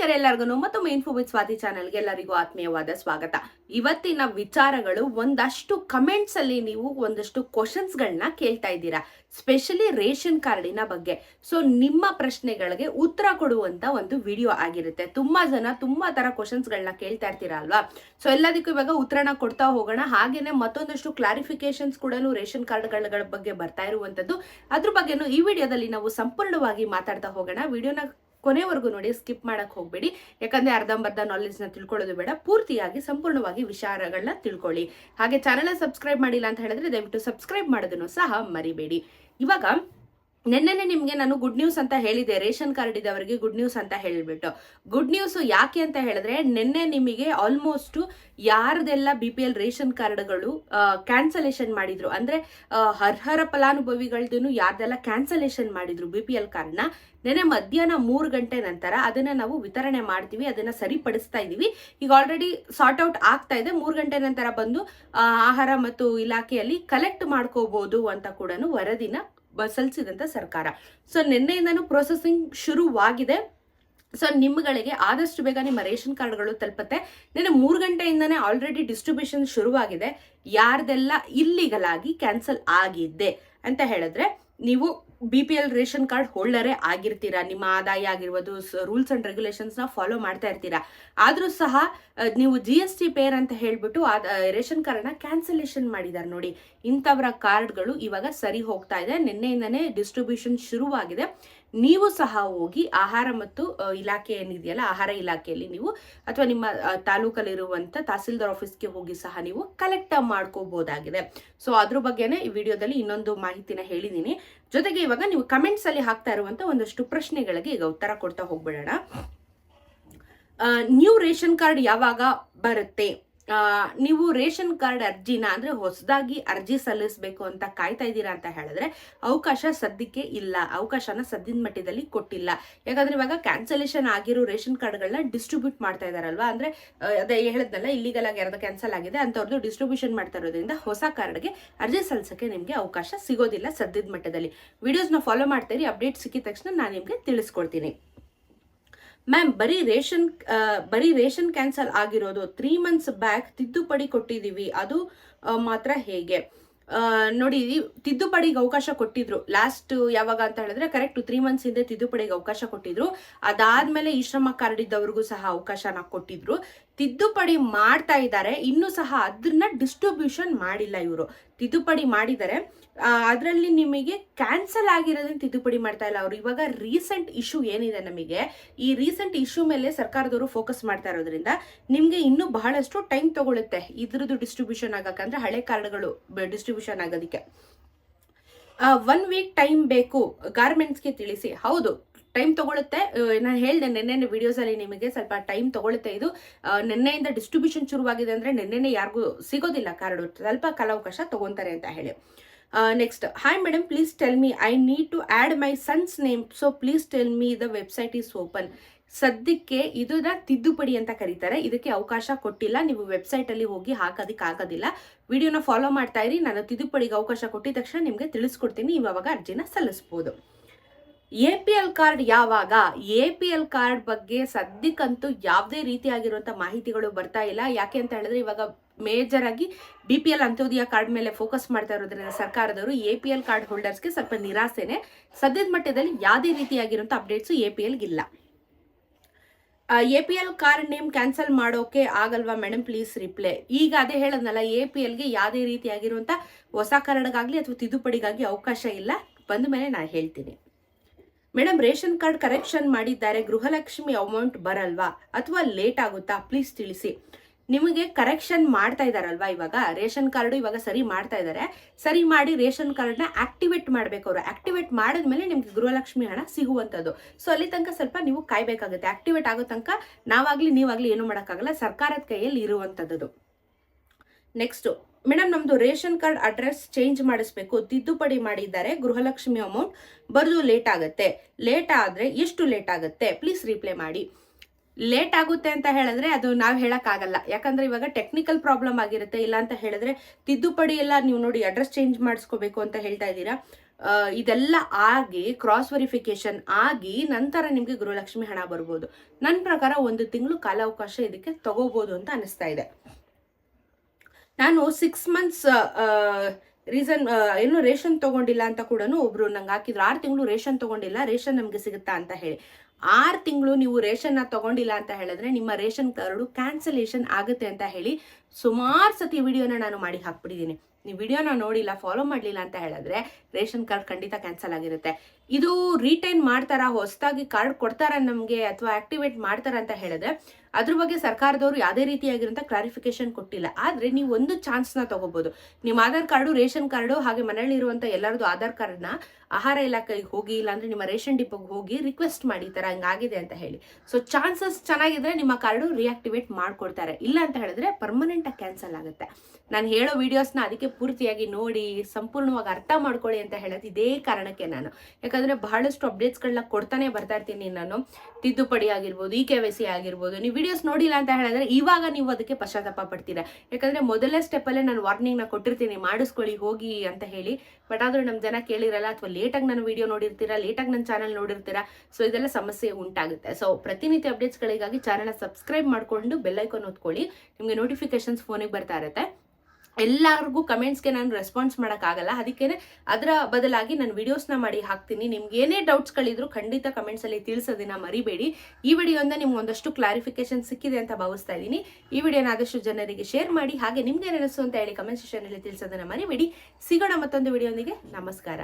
ನಮಸ್ಕಾರ ಎಲ್ಲರಿಗೂ ಮತ್ತೊಮ್ಮೆ ಇನ್ಫೋ ವಿತ್ ಸ್ವಾತಿ ಚಾನಲ್ಗೆ ಎಲ್ಲರಿಗೂ ಆತ್ಮೀಯವಾದ ಸ್ವಾಗತ. ಇವತ್ತಿನ ವಿಚಾರಗಳು ಒಂದಷ್ಟು ಕಮೆಂಟ್ಸ್ ಅಲ್ಲಿ ನೀವು ಒಂದಷ್ಟು ಕ್ವಶನ್ಸ್ ಗಳನ್ನ ಕೇಳ್ತಾ ಇದ್ದೀರಾ. ಸ್ಪೆಷಲಿ ರೇಷನ್ ಕಾರ್ಡಿನ ಬಗ್ಗೆ. ಸೊ ನಿಮ್ಮ ಪ್ರಶ್ನೆಗಳಿಗೆ ಉತ್ತರ ಕೊಡುವಂತ ಒಂದು ವಿಡಿಯೋ ಆಗಿರುತ್ತೆ. ತುಂಬಾ ಜನ ತುಂಬಾ ತರ ಕ್ವಶನ್ಸ್ ಗಳನ್ನ ಕೇಳ್ತಾ ಇರ್ತೀರಾ ಅಲ್ವಾ? ಸೊ ಎಲ್ಲದಕ್ಕೂ ಇವಾಗ ಉತ್ತರನ ಕೊಡ್ತಾ ಹೋಗೋಣ. ಹಾಗೇನೆ ಮತ್ತೊಂದಷ್ಟು ಕ್ಲಾರಿಫಿಕೇಶನ್ಸ್ ಕೂಡ ರೇಷನ್ ಕಾರ್ಡ್ಗಳ ಬಗ್ಗೆ ಬರ್ತಾ ಇರುವಂತದ್ದು. ಅದ್ರ ಬಗ್ಗೆನೂ ಈ ವಿಡಿಯೋದಲ್ಲಿ ನಾವು ಸಂಪೂರ್ಣವಾಗಿ ಮಾತಾಡ್ತಾ ಹೋಗೋಣ. ವಿಡಿಯೋನ ಕೊನೆವರೆಗೂ ನೋಡಿ ಸ್ಕಿಪ್ ಮಾಡಕ್ ಹೋಗ್ಬೇಡಿ. ಯಾಕಂದ್ರೆ ಅರ್ಧಂಬರ್ಧ ನಾಲೆಜ್ನ ತಿಳ್ಕೊಳ್ಳೋದು ಬೇಡ. ಪೂರ್ತಿಯಾಗಿ, ಸಂಪೂರ್ಣವಾಗಿ ವಿಚಾರಗಳನ್ನ ತಿಳ್ಕೊಳ್ಳಿ. ಹಾಗೆ ಚಾನಲ್ನ ಸಬ್ಸ್ಕ್ರೈಬ್ ಮಾಡಿಲ್ಲ ಅಂತ ಹೇಳಿದ್ರೆ ದಯವಿಟ್ಟು ಸಬ್ಸ್ಕ್ರೈಬ್ ಮಾಡೋದನ್ನು ಸಹ ಮರಿಬೇಡಿ. ಇವಾಗ ನಿನ್ನೆನೆ ನಿಮಗೆ ನಾನು ಗುಡ್ ನ್ಯೂಸ್ ಅಂತ ಹೇಳಿದೆ, ರೇಷನ್ ಕಾರ್ಡ್ ಇದ್ದವರಿಗೆ ಗುಡ್ ನ್ಯೂಸ್ ಅಂತ ಹೇಳಿಬಿಟ್ಟು. ಗುಡ್ ನ್ಯೂಸ್ ಯಾಕೆ ಅಂತ ಹೇಳಿದ್ರೆ, ನಿನ್ನೆ ನಿಮಗೆ ಆಲ್ಮೋಸ್ಟ್ ಯಾರ್ದೆಲ್ಲ ಬಿ ಪಿ ಎಲ್ ರೇಷನ್ ಕಾರ್ಡ್ಗಳು ಕ್ಯಾನ್ಸಲೇಷನ್ ಮಾಡಿದ್ರು, ಅಂದ್ರೆ ಅರ್ಹರ ಫಲಾನುಭವಿಗಳದ್ದು ಯಾರ್ದೆಲ್ಲ ಕ್ಯಾನ್ಸಲೇಷನ್ ಮಾಡಿದ್ರು ಬಿ ಪಿ ಎಲ್ ಕಾರ್ಡ್ನ ನಿನ್ನೆ ಮಧ್ಯಾಹ್ನ ಮೂರು ಗಂಟೆ ನಂತರ ಅದನ್ನ ನಾವು ವಿತರಣೆ ಮಾಡ್ತೀವಿ, ಅದನ್ನ ಸರಿಪಡಿಸ್ತಾ ಇದೀವಿ. ಈಗ ಆಲ್ರೆಡಿ ಸಾರ್ಟ್ ಔಟ್ ಆಗ್ತಾ ಇದೆ, ಮೂರು ಗಂಟೆ ನಂತರ ಬಂದು ಆಹಾರ ಮತ್ತು ಇಲಾಖೆಯಲ್ಲಿ ಕಲೆಕ್ಟ್ ಮಾಡ್ಕೋಬಹುದು ಅಂತ ಕೂಡ ವರದಿನ ಸಲ್ಲಿಸಿದಂತ ಸರ್ಕಾರ. ಸೊ ನಿನ್ನೆಯಿಂದನೂ ಪ್ರೊಸೆಸಿಂಗ್ ಶುರುವಾಗಿದೆ. ಸೊ ನಿಮ್ಗಳಿಗೆ ಆದಷ್ಟು ಬೇಗ ನಿಮ್ಮ ರೇಷನ್ ಕಾರ್ಡ್ಗಳು ತಲುಪುತ್ತೆ. ನಿನ್ನೆ ಮೂರು ಗಂಟೆಯಿಂದನೇ ಆಲ್ರೆಡಿ ಡಿಸ್ಟ್ರಿಬ್ಯೂಷನ್ ಶುರುವಾಗಿದೆ. ಯಾರ್ದೆಲ್ಲ ಇಲ್ಲಿಗಲಾಗಿ ಕ್ಯಾನ್ಸಲ್ ಆಗಿದೆ ಅಂತ ಹೇಳಿದ್ರೆ, ನೀವು B P L ration card ಹೋಲ್ಡರೇ ಆಗಿರ್ತೀರಾ? ನಿಮ್ಮ ಆದಾಯ ಆಗಿರ್ಬೋದು ರೂಲ್ಸ್ ಅಂಡ್ ರೆಗ್ಯುಲೇಷನ್ಸ್ನ ಫಾಲೋ ಮಾಡ್ತಾ ಇರ್ತೀರಾ? ಆದರೂ ಸಹ ನೀವು ಜಿ ಎಸ್ ಟಿ ಪೇರ್ ಅಂತ ಹೇಳಿಬಿಟ್ಟು ಆ ರೇಷನ್ ಕಾರ್ಡನ್ನ ಕ್ಯಾನ್ಸಲೇಷನ್ ಮಾಡಿದ್ದಾರೆ ನೋಡಿ. ಇಂಥವರ ಕಾರ್ಡ್ಗಳು ಇವಾಗ ಸರಿ ಹೋಗ್ತಾ ಇದೆ. ನಿನ್ನೆಯಿಂದನೇ ಡಿಸ್ಟ್ರಿಬ್ಯೂಷನ್ ಶುರುವಾಗಿದೆ. ನೀವು ಸಹ ಹೋಗಿ ಆಹಾರ ಮತ್ತು ಇಲಾಖೆ ಏನಿದೆಯಲ್ಲ, ಆಹಾರ ಇಲಾಖೆಯಲ್ಲಿ ನೀವು ಅಥವಾ ನಿಮ್ಮ ತಾಲೂಕಲ್ಲಿರುವಂಥ ತಹಸೀಲ್ದಾರ್ ಆಫೀಸ್ಗೆ ಹೋಗಿ ಸಹ ನೀವು ಕಲೆಕ್ಟ್ ಮಾಡ್ಕೋಬಹುದಾಗಿದೆ ಸೊ, ಅದ್ರ ಬಗ್ಗೆನೇ ಈ ವಿಡಿಯೋದಲ್ಲಿ ಇನ್ನೊಂದು ಮಾಹಿತಿನ ಹೇಳಿದ್ದೀನಿ ಜೊತೆಗೆ ಇವಾಗ ನೀವು ಕಮೆಂಟ್ಸ್ ಅಲ್ಲಿ ಹಾಕ್ತಾ ಇರುವಂತ ಒಂದಷ್ಟು ಪ್ರಶ್ನೆಗಳಿಗೆ ಈಗ ಉತ್ತರ ಕೊಡ್ತಾ ಹೋಗ್ಬಿಡೋಣ. ನ್ಯೂ ರೇಷನ್ ಕಾರ್ಡ್ ಯಾವಾಗ ಬರುತ್ತೆ? ನೀವು ರೇಷನ್ ಕಾರ್ಡ್ ಅರ್ಜಿನ ಅಂದ್ರೆ ಹೊಸದಾಗಿ ಅರ್ಜಿ ಸಲ್ಲಿಸಬೇಕು ಅಂತ ಕಾಯ್ತಾ ಇದ್ದೀರಾ ಅಂತ ಹೇಳಿದ್ರೆ ಅವಕಾಶ ಸದ್ಯಕ್ಕೆ ಇಲ್ಲ. ಅವಕಾಶನ ಸದ್ಯದ ಮಟ್ಟದಲ್ಲಿ ಕೊಟ್ಟಿಲ್ಲ. ಯಾಕಂದ್ರೆ ಇವಾಗ ಕ್ಯಾನ್ಸಲೇಷನ್ ಆಗಿರೋ ರೇಷನ್ ಕಾರ್ಡ್ಗಳನ್ನ ಡಿಸ್ಟ್ರಿಬ್ಯೂಟ್ ಮಾಡ್ತಾ ಇದಾರಲ್ವಾ? ಅಂದ್ರೆ ಅದೇ ಹೇಳಿದ್ನಲ್ಲ ಇಲ್ಲಿಗೆಲ್ಲ ಆಗಿ ಕ್ಯಾನ್ಸಲ್ ಆಗಿದೆ ಅಂಥವ್ರದ್ದು ಡಿಸ್ಟ್ರಿಬ್ಯೂಷನ್ ಮಾಡ್ತಾ ಇರೋದ್ರಿಂದ ಹೊಸ ಕಾರ್ಡ್ಗೆ ಅರ್ಜಿ ಸಲ್ಲಿಸಕ್ಕೆ ನಿಮಗೆ ಅವಕಾಶ ಸಿಗೋದಿಲ್ಲ ಸದ್ಯದ ಮಟ್ಟದಲ್ಲಿ. ವಿಡಿಯೋಸ್ನ ಫಾಲೋ ಮಾಡ್ತೀರಿ ಅಪ್ಡೇಟ್ ಸಿಕ್ಕಿದ ತಕ್ಷಣ ನಾನು ನಿಮಗೆ ತಿಳಿಸ್ಕೊಡ್ತೀನಿ. ಮ್ಯಾಮ್ ಬರೀ ರೇಷನ್ ಬರೀ ರೇಷನ್ ಕ್ಯಾನ್ಸಲ್ ಆಗಿರೋದು ತ್ರೀ ಮಂತ್ಸ್ ಬ್ಯಾಕ್ ತಿದ್ದುಪಡಿ ಕೊಟ್ಟಿದ್ದೀವಿ ಅದು ಮಾತ್ರ ಹೇಗೆ? ನೋಡಿ ತಿದ್ದುಪಡಿಗೆ ಅವಕಾಶ ಕೊಟ್ಟಿದ್ರು. ಲಾಸ್ಟ್ ಯಾವಾಗ ಅಂತ ಹೇಳಿದ್ರೆ ಕರೆಕ್ಟ್ ತ್ರೀ ಮಂತ್ಸ್ ಹಿಂದೆ ತಿದ್ದುಪಡಿಗೆ ಅವಕಾಶ ಕೊಟ್ಟಿದ್ರು. ಅದಾದ್ಮೇಲೆ ಈ ಶ್ರಮ ಕಾರ್ಡ್ ಇದ್ದವ್ರಿಗೂ ಸಹ ಅವಕಾಶನ ಕೊಟ್ಟಿದ್ರು. ತಿದ್ದುಪಡಿ ಮಾಡ್ತಾ ಇದ್ದಾರೆ. ಇನ್ನೂ ಸಹ ಅದನ್ನ ಡಿಸ್ಟ್ರಿಬ್ಯೂಷನ್ ಮಾಡಿಲ್ಲ ಇವರು. ತಿದ್ದುಪಡಿ ಮಾಡಿದರೆ ಅದರಲ್ಲಿ ನಿಮಗೆ ಕ್ಯಾನ್ಸಲ್ ಆಗಿರೋದನ್ನ ತಿದ್ದುಪಡಿ ಮಾಡ್ತಾ ಇಲ್ಲ ಅವರು. ಇವಾಗ ರೀಸೆಂಟ್ ಇಶ್ಯೂ ಏನಿದೆ ನಮಗೆ? ಈ ರೀಸೆಂಟ್ ಇಶ್ಯೂ ಮೇಲೆ ಸರ್ಕಾರದವರು ಫೋಕಸ್ ಮಾಡ್ತಾ ಇರೋದ್ರಿಂದ ನಿಮಗೆ ಇನ್ನೂ ಬಹಳಷ್ಟು ಟೈಮ್ ತಗೊಳುತ್ತೆ ಇದ್ರದ್ದು ಡಿಸ್ಟ್ರಿಬ್ಯೂಷನ್ ಆಗಕ್ಕಂದ್ರೆ ಹಳೆ ಕಾರ್ಡ್ಗಳು ಡಿಸ್ಟ್ರಿಬ್ಯೂಷನ್ ಆಗೋದಕ್ಕೆ. ಒನ್ ವೀಕ್ ಟೈಮ್ ಬೇಕು. ಗಾರ್ಮೆಂಟ್ಸ್ಗೆ ತಿಳಿಸಿ. ಹೌದು. ಟೈಮ್ ತಗೊಳುತ್ತೆ. ನಾನು ಹೇಳಿದೆ ನಿನ್ನೆ ವಿಡಿಯೋಸಲ್ಲಿ ನಿಮಗೆ ಸ್ವಲ್ಪ ಟೈಮ್ ತಗೊಳುತ್ತೆ ಇದು. ನಿನ್ನೆಯಿಂದ ಡಿಸ್ಟ್ರಿಬ್ಯೂಷನ್ ಶುರುವಾಗಿದೆ ಅಂದ್ರೆ ನಿನ್ನೆನೆ ಯಾರಿಗೂ ಸಿಗೋದಿಲ್ಲ ಕಾರ್ಡು. ಸ್ವಲ್ಪ ಕಾಲಾವಕಾಶ ತಗೊಂತಾರೆ ಅಂತ ಹೇಳಿ. Next hi madam please tell me I need to add my son's name so please tell me the website is open ಸದ್ಯಕ್ಕೆ ಇದನ್ನ ತಿದ್ದುಪಡಿ ಅಂತ ಕರೀತಾರೆ. ಇದಕ್ಕೆ ಅವಕಾಶ ಕೊಟ್ಟಿಲ್ಲ. ನೀವು ವೆಬ್ಸೈಟ್ ಅಲ್ಲಿ ಹೋಗಿ ಹಾಕೋದಕ್ಕೆ ಆಗೋದಿಲ್ಲ ವಿಡಿಯೋನ ಫಾಲೋ ಮಾಡ್ತಾ ಇರಿ. ನಾನು ತಿದ್ದುಪಡಿಗೆ ಅವಕಾಶ ಕೊಟ್ಟಿದ ತಕ್ಷಣ ನಿಮಗೆ ತಿಳಿಸ್ಕೊಡ್ತೀನಿ. ಇವಾಗ ಅರ್ಜಿನ ಸಲ್ಲಿಸ್ಬೋದು. ಎ ಪಿ ಎಲ್ ಕಾರ್ಡ್ ಯಾವಾಗ ಎ ಪಿ ಎಲ್ ಕಾರ್ಡ್ ಬಗ್ಗೆ ಸದ್ಯಕ್ಕಂತೂ ಯಾವುದೇ ರೀತಿಯಾಗಿರುವಂಥ ಮಾಹಿತಿಗಳು ಬರ್ತಾ ಇಲ್ಲ. ಯಾಕೆ ಅಂತ ಹೇಳಿದ್ರೆ ಇವಾಗ ಮೇಜರ್ ಆಗಿ B P L Antyodaya card ಮೇಲೆ ಫೋಕಸ್ ಮಾಡ್ತಾ ಇರೋದ್ರಿಂದ ಸರ್ಕಾರದವರು ಎ ಪಿ ಎಲ್ ಕಾರ್ಡ್ ಹೋಲ್ಡರ್ಸ್ಗೆ ಸ್ವಲ್ಪ ನಿರಾಸೆನೆ. ಸದ್ಯದ ಮಟ್ಟದಲ್ಲಿ ಯಾವುದೇ ರೀತಿಯಾಗಿರುವಂಥ updates A P ಎಲ್ಗಿಲ್ಲ A P L card name cancel ಮಾಡೋಕೆ ಆಗಲ್ವಾ ಮೇಡಮ್ ಪ್ಲೀಸ್ ರಿಪ್ಲೈ ಈಗ ಅದೇ ಹೇಳೋದ್ನಲ್ಲ ಎ ಪಿ ಎಲ್ಗೆ ಯಾವುದೇ ರೀತಿಯಾಗಿರುವಂಥ ಹೊಸ ಕಾರ್ಡ್ಗಾಗಲಿ ಅಥವಾ ತಿದ್ದುಪಡಿಗಾಗಿ ಅವಕಾಶ ಇಲ್ಲ. ಬಂದ ಮೇಲೆ ನಾನು ಹೇಳ್ತೀನಿ. ಮೇಡಮ್ ರೇಷನ್ ಕಾರ್ಡ್ ಕರೆಕ್ಷನ್ ಮಾಡಿದ್ದಾರೆ. ಗೃಹಲಕ್ಷ್ಮಿ ಅಮೌಂಟ್ ಬರಲ್ವಾ? ಅಥವಾ ಲೇಟ್ ಆಗುತ್ತಾ? ಪ್ಲೀಸ್ ತಿಳಿಸಿ. ನಿಮಗೆ ಕರೆಕ್ಷನ್ ಮಾಡ್ತಾ ಇದಾರಲ್ವಾ ಇವಾಗ? ರೇಷನ್ ಕಾರ್ಡು ಇವಾಗ ಸರಿ ಮಾಡ್ತಾ ಇದ್ದಾರೆ ಸರಿ ಮಾಡಿ ರೇಷನ್ ಕಾರ್ಡ್ನ ಆಕ್ಟಿವೇಟ್ ಮಾಡಬೇಕು ಅವರು. ಆಕ್ಟಿವೇಟ್ ಮಾಡಿದ್ಮೇಲೆ ನಿಮಗೆ ಗೃಹಲಕ್ಷ್ಮಿ ಹಣ ಸಿಗುವಂಥದ್ದು. ಸೊ ಅಲ್ಲಿ ತನಕ ಸ್ವಲ್ಪ ನೀವು ಕಾಯಬೇಕಾಗುತ್ತೆ. ಆಕ್ಟಿವೇಟ್ ಆಗೋ ತನಕ ನಾವಾಗ್ಲಿ, ನೀವಾಗಲಿ ಏನು ಮಾಡೋಕ್ಕಾಗಲ್ಲ. ಸರ್ಕಾರದ ಕೈಯಲ್ಲಿ ಇರುವಂಥದ್ದು. ನೆಕ್ಸ್ಟ್ ಮೇಡಮ್ ನಮ್ದು ರೇಷನ್ ಕಾರ್ಡ್ ಅಡ್ರೆಸ್ ಚೇಂಜ್ ಮಾಡಿಸ್ಬೇಕು. ತಿದ್ದುಪಡಿ ಮಾಡಿದ್ದಾರೆ. ಗೃಹಲಕ್ಷ್ಮಿ ಅಮೌಂಟ್ ಬರೆದು ಲೇಟ್ ಆಗುತ್ತೆ. ಲೇಟ್ ಆದ್ರೆ ಎಷ್ಟು ಲೇಟ್ ಆಗುತ್ತೆ? ಪ್ಲೀಸ್ ರಿಪ್ಲೈ ಮಾಡಿ. ಲೇಟ್ ಆಗುತ್ತೆ ಅಂತ ಹೇಳಿದ್ರೆ ಅದು ನಾವು ಹೇಳೋಕ್ಕಾಗಲ್ಲ. ಯಾಕಂದ್ರೆ ಇವಾಗ ಟೆಕ್ನಿಕಲ್ ಪ್ರಾಬ್ಲಮ್ ಆಗಿರುತ್ತೆ. ಇಲ್ಲ ಅಂತ ಹೇಳಿದ್ರೆ ತಿದ್ದುಪಡಿ ಎಲ್ಲ ನೀವು ನೋಡಿ ಅಡ್ರೆಸ್ ಚೇಂಜ್ ಮಾಡಿಸ್ಕೋಬೇಕು ಅಂತ ಹೇಳ್ತಾ ಇದ್ದೀರಾ. ಇದೆಲ್ಲ ಆಗಿ ಕ್ರಾಸ್ ವೆರಿಫಿಕೇಶನ್ ಆಗಿ ನಂತರ ನಿಮಗೆ ಗೃಹಲಕ್ಷ್ಮಿ ಹಣ ಬರ್ಬೋದು. ನನ್ನ ಪ್ರಕಾರ ಒಂದು ತಿಂಗಳು ಕಾಲಾವಕಾಶ ಇದಕ್ಕೆ ತಗೋಬೋದು ಅಂತ ಅನಿಸ್ತಾ ಇದೆ. ನಾನು ಸಿಕ್ಸ್ ಮಂತ್ಸ್ ರೀಸನ್ ಏನು ರೇಷನ್ ತಗೊಂಡಿಲ್ಲ ಅಂತ ಕೂಡ ಒಬ್ರು ನಂಗೆ ಹಾಕಿದ್ರು. ಆರು ತಿಂಗಳು ರೇಷನ್ ತಗೊಂಡಿಲ್ಲ, ರೇಷನ್ ನಮಗೆ ಸಿಗುತ್ತಾ ಅಂತ ಹೇಳಿ. ಆರು ತಿಂಗಳು ನೀವು ರೇಷನ್ನ ತಗೊಂಡಿಲ್ಲ ಅಂತ ಹೇಳಿದ್ರೆ ನಿಮ್ಮ ರೇಷನ್ ಕಾರ್ಡು ಕ್ಯಾನ್ಸಲೇಷನ್ ಆಗುತ್ತೆ ಅಂತ ಹೇಳಿ ಸುಮಾರು ಸತಿ ವಿಡಿಯೋನ ನಾನು ಮಾಡಿ ಹಾಕ್ಬಿಟ್ಟಿದ್ದೀನಿ. ನೀವು ವಿಡಿಯೋನ ನೋಡಿಲ್ಲ ಫಾಲೋ ಮಾಡಲಿಲ್ಲ ಅಂತ ಹೇಳಿದ್ರೆ ರೇಷನ್ ಕಾರ್ಡ್ ಖಂಡಿತ ಕ್ಯಾನ್ಸಲ್ ಆಗಿರುತ್ತೆ. ಇದು ರಿಟೈನ್ ಮಾಡ್ತಾರಾ, ಹೊಸದಾಗಿ ಕಾರ್ಡ್ ಕೊಡ್ತಾರಾ ನಮಗೆ ಅಥವಾ ಆಕ್ಟಿವೇಟ್ ಮಾಡ್ತಾರಾ ಅಂತ ಹೇಳಿದ್ರೆ ಅದ್ರ ಬಗ್ಗೆ ಸರ್ಕಾರದವರು ಯಾವುದೇ ರೀತಿಯಾಗಿರುವಂಥ ಕ್ಲಾರಿಫಿಕೇಶನ್ ಕೊಟ್ಟಿಲ್ಲ. ಆದರೆ ನೀವು ಒಂದು ಚಾನ್ಸ್ನ ತೊಗೋಬೋದು. ನಿಮ್ಮ ಆಧಾರ್ ಕಾರ್ಡು, ರೇಷನ್ ಕಾರ್ಡು, ಹಾಗೆ ಮನೆಯಲ್ಲಿರುವಂಥ ಎಲ್ಲರದ್ದು ಆಧಾರ್ ಕಾರ್ಡ್ನ ಆಹಾರ ಇಲಾಖೆಗೆ ಹೋಗಿ, ಇಲ್ಲಾಂದ್ರೆ ನಿಮ್ಮ ರೇಷನ್ ಡಿಪೋಗೆ ಹೋಗಿ ರಿಕ್ವೆಸ್ಟ್ ಮಾಡಿ, ಈ ಥರ ಹಂಗಾಗಿದೆ ಅಂತ ಹೇಳಿ. ಸೊ ಚಾನ್ಸಸ್ ಚೆನ್ನಾಗಿದ್ರೆ ನಿಮ್ಮ ಕಾರ್ಡು ರಿಯಾಕ್ಟಿವೇಟ್ ಮಾಡಿಕೊಡ್ತಾರೆ. ಇಲ್ಲ ಅಂತ ಹೇಳಿದ್ರೆ ಪರ್ಮನೆಂಟಾಗಿ ಕ್ಯಾನ್ಸಲ್ ಆಗುತ್ತೆ. ನಾನು ಹೇಳೋ ವಿಡಿಯೋಸ್ನ ಅದಕ್ಕೆ ಪೂರ್ತಿಯಾಗಿ ನೋಡಿ, ಸಂಪೂರ್ಣವಾಗಿ ಅರ್ಥ ಮಾಡ್ಕೊಳ್ಳಿ ಅಂತ ಹೇಳೋದು ಇದೇ ಕಾರಣಕ್ಕೆ ನಾನು. ಯಾಕಂದರೆ ಬಹಳಷ್ಟು ಅಪ್ಡೇಟ್ಸ್ಗಳನ್ನ ಕೊಡ್ತಾನೆ ಬರ್ತಾ ಇರ್ತೀನಿ ನಾನು. ತಿದ್ದುಪಡಿ ಆಗಿರ್ಬೋದು ಇ ಕೆ ವೈ ಸಿ ಆಗಿರ್ಬೋದು, ನೀವು ವಿಡಿಯೋಸ್ ನೋಡಿಲ್ಲ ಅಂತ ಹೇಳಿದ್ರೆ ಇವಾಗ ನೀವು ಅದಕ್ಕೆ ಪಶ್ಚಾತ್ತಾಪ ಪಡ್ತೀರಾ? ಯಾಕಂದರೆ ಮೊದಲನೇ ಸ್ಟೆಪ್ಪಲ್ಲೇ ನಾನು ವಾರ್ನಿಂಗ್ನ ಕೊಟ್ಟಿರ್ತೀನಿ, ಮಾಡಿಸ್ಕೊಳ್ಳಿ, ಹೋಗಿ ಅಂತ ಹೇಳಿ. ಬಟ್ ಆದರೂ ನಮ್ಮ ಜನ ಕೇಳಿರಲ್ಲ ಅಥವಾ ಲೇಟಾಗಿ ನಾನು ವಿಡಿಯೋ ನೋಡಿರ್ತೀರಾ ಲೇಟಾಗಿ ನನ್ನ ಚಾನಲ್ ನೋಡಿರ್ತೀರಾ ಸೊ ಇದೆಲ್ಲ ಸಮಸ್ಯೆ ಉಂಟಾಗುತ್ತೆ. ಸೊ ಪ್ರತಿನಿತ್ಯ ಅಪ್ಡೇಟ್ಸ್ಗಳಿಗಾಗಿ ಚಾನಲ್ನ ಸಬ್ಸ್ಕ್ರೈಬ್ ಮಾಡಿಕೊಂಡು ಬೆಲ್ಲೈಕಾನ್ ಓದ್ಕೊಳ್ಳಿ ನಿಮಗೆ ನೋಟಿಫಿಕೇಶನ್ಸ್ ಫೋನಿಗೆ ಬರ್ತಾ ಇರುತ್ತೆ. ಎಲ್ಲರಿಗೂ ಕಮೆಂಟ್ಸ್ಗೆ ನಾನು ರೆಸ್ಪಾನ್ಸ್ ಮಾಡೋಕ್ಕಾಗಲ್ಲ ಅದಕ್ಕೇ ಅದರ ಬದಲಾಗಿ ನಾನು ವೀಡಿಯೋಸ್ನ ಮಾಡಿ ಹಾಕ್ತೀನಿ. ನಿಮ್ಗೆ ಏನೇ ಡೌಟ್ಸ್ಗಳಿದ್ರು ಖಂಡಿತ ಕಮೆಂಟ್ಸಲ್ಲಿ ತಿಳಿಸೋದನ್ನ ಮರಿಬೇಡಿ. ಈ ವಿಡಿಯೋಂದ ನಿಮ್ಗೆ ಒಂದಷ್ಟು ಕ್ಲಾರಿಫಿಕೇಶನ್ ಸಿಕ್ಕಿದೆ ಅಂತ ಭಾವಿಸ್ತಾ ಇದ್ದೀನಿ. ಈ ವಿಡಿಯೋನ ಆದಷ್ಟು ಜನರಿಗೆ ಶೇರ್ ಮಾಡಿ, ಹಾಗೆ ನಿಮ್ಗೆ ಅನಿಸ್ತು ಅಂತ ಹೇಳಿ ಕಮೆಂಟ್ ಸೆಷನಲ್ಲಿ ತಿಳಿಸೋದನ್ನ ಮರಿಬೇಡಿ. ಸಿಗೋಣ ಮತ್ತೊಂದು ವಿಡಿಯೋನಿಗೆ ನಮಸ್ಕಾರ.